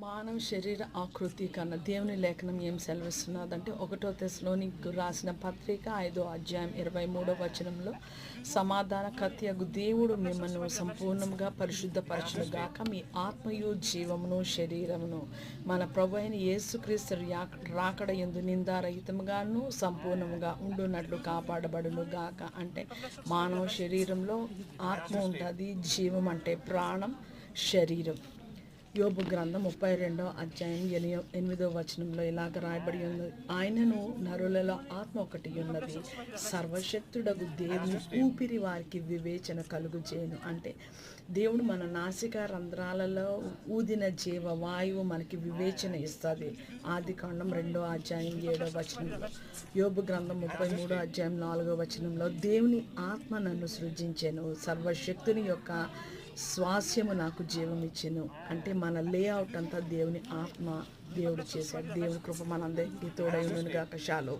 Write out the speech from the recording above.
మానవ శరీర ఆకృతి కన్నా దేవుని లేఖనం ఏం సెలవిస్తున్నదంటే ఒకటో తెశలోని రాసిన పత్రిక ఐదో అధ్యాయం ఇరవై మూడో వచనంలో సమాధాన కత్యగు దేవుడు మిమ్మల్ని సంపూర్ణంగా పరిశుద్ధపరచును గాక మీ ఆత్మయు జీవమును శరీరమును మన ప్రభు అయిన యేసుక్రీస్తు రాకడ ఎందు నిందారహితముగాను సంపూర్ణముగా ఉండునట్లు కాపాడబడును గాక అంటే మానవ శరీరంలో ఆత్మ ఉంటుంది జీవం అంటే ప్రాణం శరీరం. యోబు గ్రంథం ముప్పై రెండో అధ్యాయం ఎనిమిదో ఎనిమిదో వచనంలో ఇలాగ రాయబడి ఉన్నది ఆయనను నరులలో ఆత్మ ఒకటి ఉన్నది. సర్వశక్తుడగు దేవుని ఊపిరి వారికి వివేచన కలుగు చేయను అంటే దేవుడు మన నాసిక రంధ్రాలలో ఊదిన జీవ వాయువు మనకి వివేచన ఇస్తుంది. ఆది కాండం రెండో అధ్యాయం ఏడో వచనంలో. యోబు గ్రంథం ముప్పై మూడో అధ్యాయం నాలుగో వచనంలో దేవుని ఆత్మ నన్ను సృజించాను. సర్వశక్తుని యొక్క స్వాస్యము నాకు జీవం ఇచ్చెను. అంటే మన లేఅవుట్ అంతా దేవుని ఆత్మ దేవుడు చేశాడు. దేవుని కృప మనందరికీ తోడై గాక షాలో.